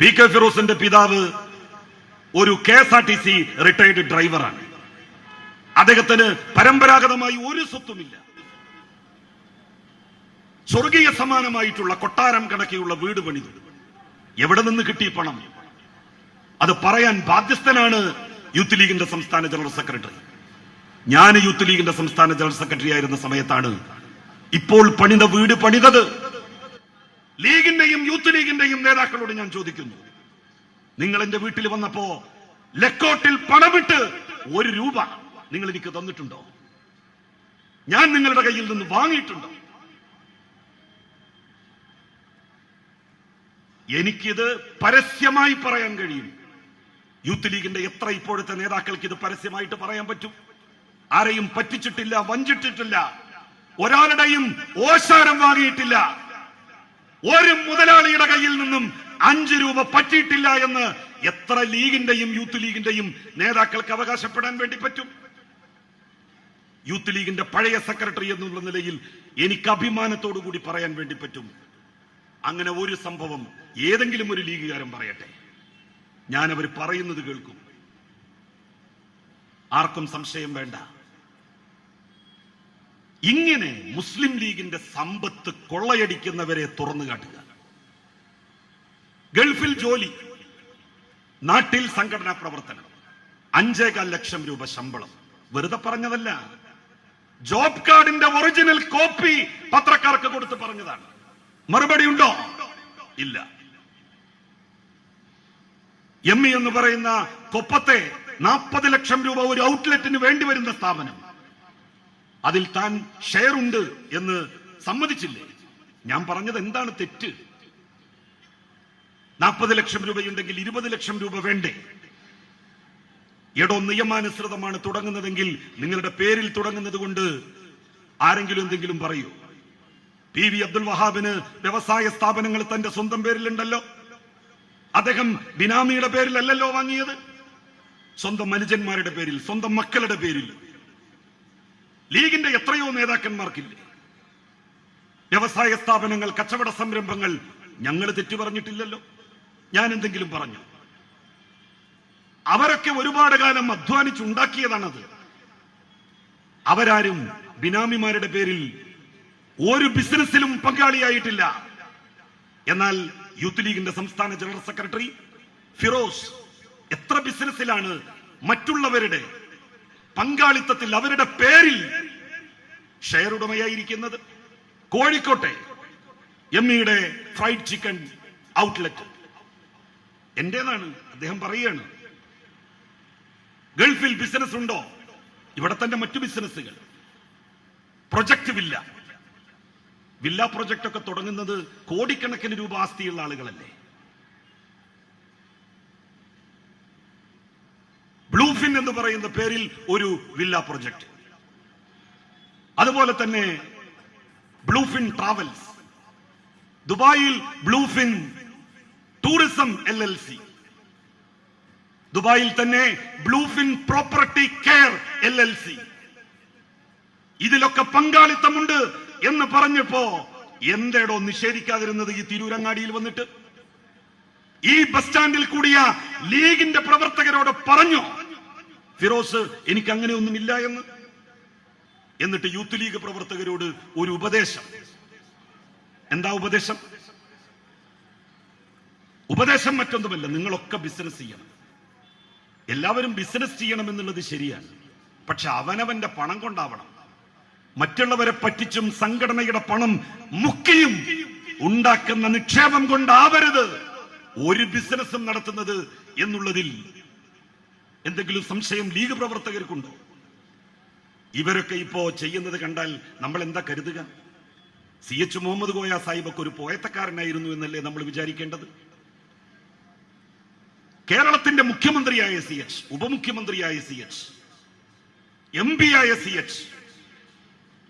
P K ഫിറോസിന്റെ പിതാവ് ഒരു K S R T C retired ഡ്രൈവറാണ് അദ്ദേഹത്തിന് പരമ്പരാഗതമായി ഒരു സ്വത്തുമില്ല. സ്വർഗീയ സമാനമായിട്ടുള്ള കൊട്ടാരം കണക്കിയുള്ള വീട് പണിതു. എവിടെ നിന്ന് കിട്ടി പണം? അത് പറയാൻ ബാധ്യസ്ഥനാണ് യൂത്ത് ലീഗിന്റെ സംസ്ഥാന ജനറൽ സെക്രട്ടറി. ഞാൻ യൂത്ത് ലീഗിന്റെ സംസ്ഥാന ജനറൽ സെക്രട്ടറി ആയിരുന്ന സമയത്താണ് ഇപ്പോൾ പണിത വീട് പണിതത്. ലീഗിന്റെയും യൂത്ത് ലീഗിന്റെയും നേതാക്കളോട് ഞാൻ ചോദിക്കുന്നു. നിങ്ങൾ എന്റെ വീട്ടിൽ വന്നപ്പോ ലക്കോട്ടിൽ പണമിട്ട് ഒരു രൂപ നിങ്ങൾ എനിക്ക് തന്നിട്ടുണ്ടോ? ഞാൻ നിങ്ങളുടെ കയ്യിൽ നിന്ന് വാങ്ങിയിട്ടുണ്ടോ? എനിക്കിത് പരസ്യമായി പറയാൻ കഴിയും. യൂത്ത് ലീഗിന്റെ എത്ര ഇപ്പോഴത്തെ നേതാക്കൾക്ക് ഇത് പരസ്യമായിട്ട് പറയാൻ പറ്റും? ആരെയും പറ്റിച്ചിട്ടില്ല വഞ്ചിട്ടിട്ടില്ല ഒരാളുടെയും ഓശാരം വാങ്ങിയിട്ടില്ല. ഒരു മുതലാളിയുടെ കയ്യിൽ നിന്നും അഞ്ചു രൂപ പറ്റിയിട്ടില്ല എന്ന് എത്ര ലീഗിന്റെയും യൂത്ത് ലീഗിന്റെയും നേതാക്കൾക്ക് അവകാശപ്പെടാൻ വേണ്ടി പറ്റും? യൂത്ത് ലീഗിന്റെ പഴയ സെക്രട്ടറി എന്നുള്ള നിലയിൽ എനിക്ക് അഭിമാനത്തോടു കൂടി പറയാൻ വേണ്ടി പറ്റും. അങ്ങനെ ഒരു സംഭവം ഏതെങ്കിലും ഒരു ലീഗുകാരൻ പറയട്ടെ. ഞാൻ അവർ പറയുന്നത് കേൾക്കും. ആർക്കും സംശയം വേണ്ട. ഇങ്ങനെ മുസ്ലിം ലീഗിന്റെ സമ്പത്ത് കൊള്ളയടിക്കുന്നവരെ തുറന്നു കാട്ടുക. ഗൾഫിൽ ജോലി നാട്ടിൽ സംഘടനാ പ്രവർത്തനം അഞ്ചേകാൽ ലക്ഷം രൂപ ശമ്പളം. വെറുതെ പറഞ്ഞതല്ല. ജോബ് കാർഡിന്റെ ഒറിജിനൽ കോപ്പി പത്രക്കാർക്ക് കൊടുത്ത് പറഞ്ഞതാണ്. മറുപടി ഉണ്ടോ? ഇല്ല. എം എന്ന് പറയുന്ന കൊപ്പത്തെ നാൽപ്പത് ലക്ഷം രൂപ ഒരു ഔട്ട്ലെറ്റിന് വേണ്ടി വരുന്ന സ്ഥാപനം. അതിൽ താൻ ഷെയർ ഉണ്ട് എന്ന് സമ്മതിച്ചില്ലേ? ഞാൻ പറഞ്ഞത് എന്താണ് തെറ്റ്? നാൽപ്പത് ലക്ഷം രൂപയുണ്ടെങ്കിൽ ഇരുപത് ലക്ഷം രൂപ വേണ്ടേ? എടോ നിയമാനുസൃതമാണ് തുടങ്ങുന്നതെങ്കിൽ നിങ്ങളുടെ പേരിൽ തുടങ്ങുന്നത് കൊണ്ട് ആരെങ്കിലും എന്തെങ്കിലും പറയൂ. പി വി അബ്ദുൽ വഹാബിന് വ്യവസായ സ്ഥാപനങ്ങൾ തന്റെ സ്വന്തം പേരിലുണ്ടല്ലോ. അദ്ദേഹം ബിനാമിയുടെ പേരിലല്ലല്ലോ വാങ്ങിയത്? സ്വന്തം മനുജന്മാരുടെ പേരിൽ സ്വന്തം മക്കളുടെ പേരിൽ. ലീഗിന്റെ എത്രയോ നേതാക്കന്മാർക്കില്ലേ? വ്യവസായ സ്ഥാപനങ്ങൾ കച്ചവട സംരംഭങ്ങൾ ഞങ്ങൾ തെറ്റു പറഞ്ഞിട്ടില്ലല്ലോ. ഞാൻ എന്തെങ്കിലും പറഞ്ഞു? അവരൊക്കെ ഒരുപാട് കാലം അധ്വാനിച്ചുണ്ടാക്കിയതാണത്. അവരാരും ബിനാമിമാരുടെ പേരിൽ ഒരു ബിസിനസ്സിലും പങ്കാളിയായിട്ടില്ല. എന്നാൽ യൂത്ത് ലീഗിന്റെ സംസ്ഥാന ജനറൽ സെക്രട്ടറി ഫിറോസ് എത്ര ബിസിനസ്സിലാണ് മറ്റുള്ളവരുടെ പങ്കാളിത്തത്തിൽ അവരുടെ പേരിൽ ഷെയർ ഉടമയായിരിക്കുന്നത്. കോഴിക്കോട്ടെ എമ്മിയുടെ ഫ്രൈഡ് ചിക്കൻ ഔട്ട്ലെറ്റ്. എന്റേതാണ്? അദ്ദേഹം പറയുകയാണ്. ഗൾഫിൽ ബിസിനസ് ഉണ്ടോ? ഇവിടെ തന്നെ മറ്റു ബിസിനസ്സുകൾ പ്രൊജക്ട് വില്ല. വില്ല പ്രൊജക്ട് ഒക്കെ തുടങ്ങുന്നത് കോടിക്കണക്കിന് രൂപ ആസ്തിയുള്ള ആളുകളല്ലേ? ബ്ലൂഫിൻ എന്ന് പറയുന്ന പേരിൽ ഒരു വില്ല പ്രൊജക്ട്. അതുപോലെ തന്നെ ബ്ലൂഫിൻ ട്രാവൽസ് ദുബായിൽ Bluefin tourism L L C ദുബായിൽ തന്നെ Bluefin property care L L C ഇതിലൊക്കെ പങ്കാളിത്തമുണ്ട് എന്ന് പറഞ്ഞപ്പോ എന്തേടോ നിഷേധിക്കാതിരുന്നത് ഈ തിരൂരങ്ങാടിയിൽ വന്നിട്ട്. ഈ ബസ് സ്റ്റാൻഡിൽ കൂടിയ ലീഗിന്റെ പ്രവർത്തകരോട് പറഞ്ഞു ഫിറോസ് എനിക്ക് അങ്ങനെയൊന്നുമില്ല എന്ന്. എന്നിട്ട് യൂത്ത് ലീഗ് പ്രവർത്തകരോട് ഒരു ഉപദേശം. എന്താ ഉപദേശം? ഉപദേശം മറ്റൊന്നുമല്ല നിങ്ങളൊക്കെ ബിസിനസ് ചെയ്യണം. എല്ലാവരും ബിസിനസ് ചെയ്യണം എന്നുള്ളത് ശരിയാണ്. പക്ഷെ അവനവന്റെ പണം കൊണ്ടാവണം. മറ്റുള്ളവരെ പറ്റിച്ചും സംഘടനയുടെ പണം മുക്കിയും ഉണ്ടാക്കുന്ന നിക്ഷേപം കൊണ്ടാവരുത്. ഒരു ബിസിനസ്സും നടത്തുന്നത് എന്നുള്ളതിൽ എന്തെങ്കിലും സംശയം ലീഗ് പ്രവർത്തകർക്കുണ്ടോ? ഇവരൊക്കെ ഇപ്പോ ചെയ്യുന്നത് കണ്ടാൽ നമ്മൾ എന്താ കരുതുക? സി എച്ച് മുഹമ്മദ് കോയ സാഹിബൊക്കെ ഒരു പോയത്തക്കാരനായിരുന്നു എന്നല്ലേ നമ്മൾ വിചാരിക്കേണ്ടത്? കേരളത്തിന്റെ മുഖ്യമന്ത്രിയായ സി എച്ച് ഉപമുഖ്യമന്ത്രിയായ സി എച്ച് എം പി ആയ സി എച്ച്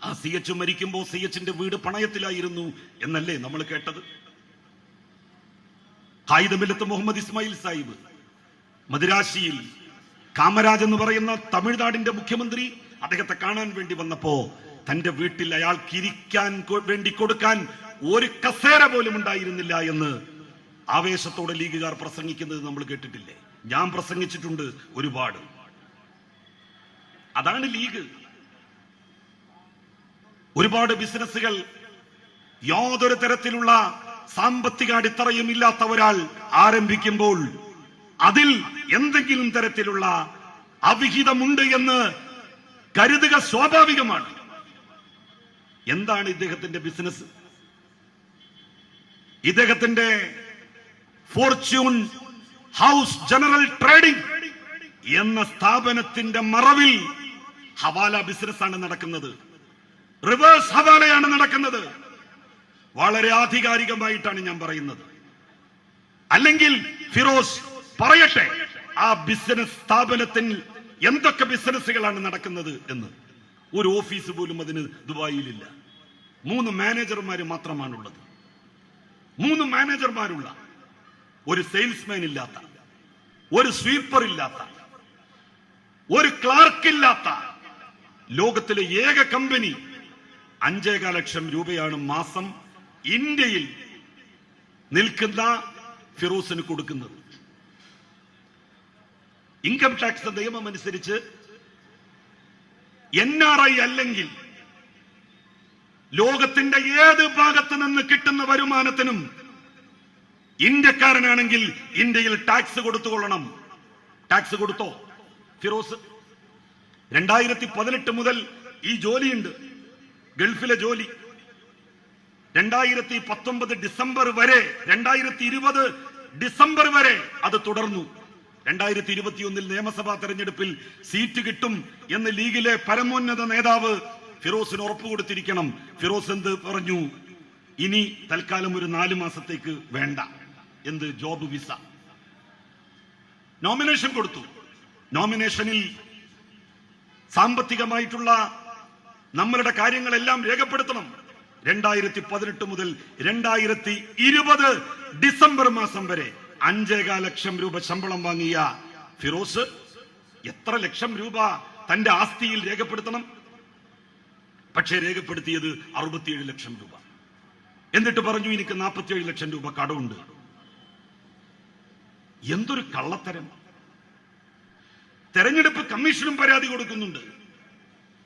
ആ സി എച്ച് മരിക്കുമ്പോ സി എച്ചിന്റെ വീട് പണയത്തിലായിരുന്നു എന്നല്ലേ നമ്മൾ കേട്ടത്? ഹായിദമില്ലത്ത് മുഹമ്മദ് ഇസ്മായിൽ സാഹിബ് മദിരാശിയിൽ കാമരാജ് എന്ന് പറയുന്ന തമിഴ്നാടിന്റെ മുഖ്യമന്ത്രി അദ്ദേഹത്തെ കാണാൻ വേണ്ടി വന്നപ്പോ തന്റെ വീട്ടിൽ അയാൾക്ക് ഇരിക്കാൻ വേണ്ടി കൊടുക്കാൻ ഒരു കസേര പോലും ഉണ്ടായിരുന്നില്ല എന്ന് ആവേശത്തോടെ ലീഗുകാർ പ്രസംഗിക്കുന്നത് നമ്മൾ കേട്ടിട്ടില്ലേ? ഞാൻ പ്രസംഗിച്ചിട്ടുണ്ട് ഒരുപാട്. അതാണ് ലീഗ്. ഒരുപാട് ബിസിനസ്സുകൾ യാതൊരു തരത്തിലുള്ള സാമ്പത്തിക അടിത്തറയും ഇല്ലാത്ത ഒരാൾ ആരംഭിക്കുമ്പോൾ അതിൽ എന്തെങ്കിലും തരത്തിലുള്ള അവിഹിതമുണ്ട് എന്ന് കരുതുക സ്വാഭാവികമാണ്. എന്താണ് ഇദ്ദേഹത്തിന്റെ ബിസിനസ് ഇദ്ദേഹത്തിന്റെ ഫോർച്യൂൺ ഹൗസ് ജനറൽ ട്രേഡിംഗ് എന്ന സ്ഥാപനത്തിന്റെ മറവിൽ ഹവാല ബിസിനസ് ആണ് നടക്കുന്നത്. റിവേഴ്സ് ഹവാലയാണ് നടക്കുന്നത്. വളരെ ആധികാരികമായിട്ടാണ് ഞാൻ പറയുന്നത്. അല്ലെങ്കിൽ ഫിറോസ് പറയട്ടെ ആ ബിസിനസ് സ്ഥാപനത്തിൽ എന്തൊക്കെ ബിസിനസ്സുകളാണ് നടക്കുന്നത് എന്ന്. ഒരു ഓഫീസ് പോലും അതിന് ദുബായിലില്ല. മൂന്ന് മാനേജർമാർ മാത്രമാണുള്ളത്. മൂന്ന് മാനേജർമാരുള്ള ഒരു സെയിൽസ്മാൻ ഇല്ലാത്ത ഒരു സ്വീപ്പർ ഇല്ലാത്ത ഒരു ക്ലാർക്ക് ഇല്ലാത്ത ലോകത്തിലെ ഏക കമ്പനി അഞ്ചേകാൽ ലക്ഷം രൂപയാണ് മാസം ഇന്ത്യയിൽ നിൽക്കുന്ന ഫിറോസിന് കൊടുക്കുന്നത്. ഇൻകം ടാക്സ് നിയമം അനുസരിച്ച് എൻ ആർ ഐ അല്ലെങ്കിൽ ലോകത്തിന്റെ ഏത് ഭാഗത്ത് നിന്ന് കിട്ടുന്ന വരുമാനത്തിനും ഇന്ത്യക്കാരനാണെങ്കിൽ ഇന്ത്യയിൽ ടാക്സ് കൊടുത്തുകൊള്ളണം. ടാക്സ് കൊടുത്തോ? ഫിറോസ് രണ്ടായിരത്തി പതിനെട്ട് മുതൽ ഈ ജോലിയുണ്ട്. ഗൾഫിലെ ജോലി. രണ്ടായിരത്തി പത്തൊമ്പത് ഡിസംബർ വരെ രണ്ടായിരത്തി ഇരുപത് ഡിസംബർ വരെ അത് തുടർന്നു. രണ്ടായിരത്തി ഇരുപത്തിയൊന്നിൽ നിയമസഭാ തെരഞ്ഞെടുപ്പിൽ സീറ്റ് കിട്ടും എന്ന് ലീഗിലെ പരമോന്നത നേതാവ് ഫിറോസിന് ഉറപ്പ് കൊടുത്തിരിക്കണം ഫിറോസ് എന്ത് പറഞ്ഞു? ഇനി തൽക്കാലം ഒരു നാല് മാസത്തേക്ക് വേണ്ട എന്ത് ജോബ് വിസ. നോമിനേഷൻ കൊടുത്തു. നോമിനേഷനിൽ സാമ്പത്തികമായിട്ടുള്ള നമ്മളുടെ കാര്യങ്ങളെല്ലാം രേഖപ്പെടുത്തണം. രണ്ടായിരത്തി പതിനെട്ട് മുതൽ രണ്ടായിരത്തി ഇരുപത് ഡിസംബർ മാസം വരെ അഞ്ചേകാൽ ലക്ഷം രൂപ ശമ്പളം വാങ്ങിയ ഫിറോസ് എത്ര ലക്ഷം രൂപ തന്റെ ആസ്തിയിൽ രേഖപ്പെടുത്തണം? പക്ഷേ രേഖപ്പെടുത്തിയത് അറുപത്തിയേഴ് ലക്ഷം രൂപ. എന്നിട്ട് പറഞ്ഞു എനിക്ക് നാൽപ്പത്തിയേഴ് ലക്ഷം രൂപ കടമുണ്ട്. എന്തൊരു കള്ളത്തരം. തെരഞ്ഞെടുപ്പ് കമ്മീഷനും പരാതി കൊടുക്കുന്നുണ്ട്.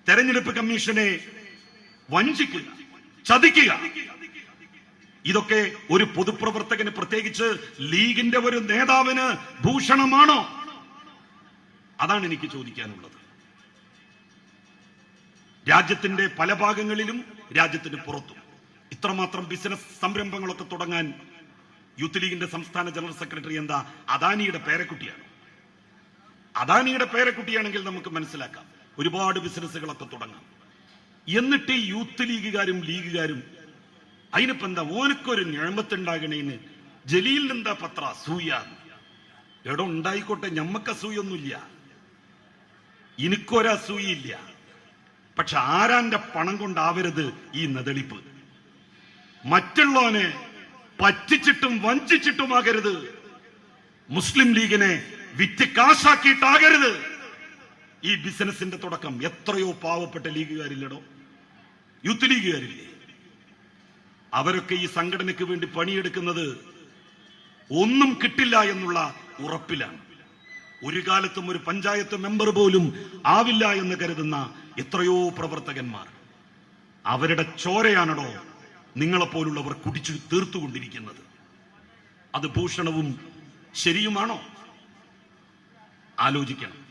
തെരഞ്ഞെടുപ്പ് കമ്മീഷനെ വഞ്ചിക്കുക ചതിക്കുക. ഇതൊക്കെ ഒരു പൊതുപ്രവർത്തകന് പ്രത്യേകിച്ച് ലീഗിന്റെ ഒരു നേതാവിന് ഭൂഷണമാണോ? അതാണ് എനിക്ക് ചോദിക്കാനുള്ളത്. രാജ്യത്തിന്റെ പല ഭാഗങ്ങളിലും രാജ്യത്തിന് പുറത്തും ഇത്രമാത്രം ബിസിനസ് സംരംഭങ്ങളൊക്കെ തുടങ്ങാൻ യൂത്ത് ലീഗിന്റെ സംസ്ഥാന ജനറൽ സെക്രട്ടറി എന്താ? അദാനിയുടെ പേരക്കുട്ടിയാണ്. അദാനിയുടെ പേരക്കുട്ടിയാണെങ്കിൽ നമുക്ക് മനസ്സിലാക്കാം. ഒരുപാട് ബിസിനസ്സുകളൊക്കെ തുടങ്ങാം. എന്നിട്ട് യൂത്ത് ലീഗുകാരും ലീഗുകാരും അതിനിപ്പോ എന്താ ഓനക്കൊരു ഞഴമ്പത്തുണ്ടാകണേന് ജലീലിൽ എന്താ പത്ര? അസൂയ. എടോ ഉണ്ടായിക്കോട്ടെ ഞമ്മക്ക് അസൂയൊന്നുമില്ല. എനിക്കൊരസൂയില്ല പക്ഷെ ആരാന്റെ പണം കൊണ്ടാവരുത് ഈ നെതളിപ്പ്? മറ്റുള്ളവനെ പറ്റിച്ചിട്ടും വഞ്ചിച്ചിട്ടുമാകരുത്. മുസ്ലിം ലീഗിനെ വിറ്റ് കാശാക്കിയിട്ടാകരുത്. ഈ ബിസിനസിന്റെ തുടക്കം എത്രയോ പാവപ്പെട്ട ലീഗുകാരില്ലടോ? യൂത്ത് ലീഗുകാരില്ലേ? അവരൊക്കെ ഈ സംഘടനയ്ക്ക് വേണ്ടി പണിയെടുക്കുന്നത് ഒന്നും കിട്ടില്ല എന്നുള്ള ഉറപ്പിലാണ്. ഒരു കാലത്തും ഒരു പഞ്ചായത്ത് മെമ്പർ പോലും ആവില്ല എന്ന് കരുതുന്ന എത്രയോ പ്രവർത്തകന്മാർ. അവരുടെ ചോരയാണടോ നിങ്ങളെപ്പോലുള്ളവർ കുടിച്ചു തീർത്തുകൊണ്ടിരിക്കുന്നത്. അത് ഭൂഷണവും ശരിയുമാണോ? ആലോചിക്കണം.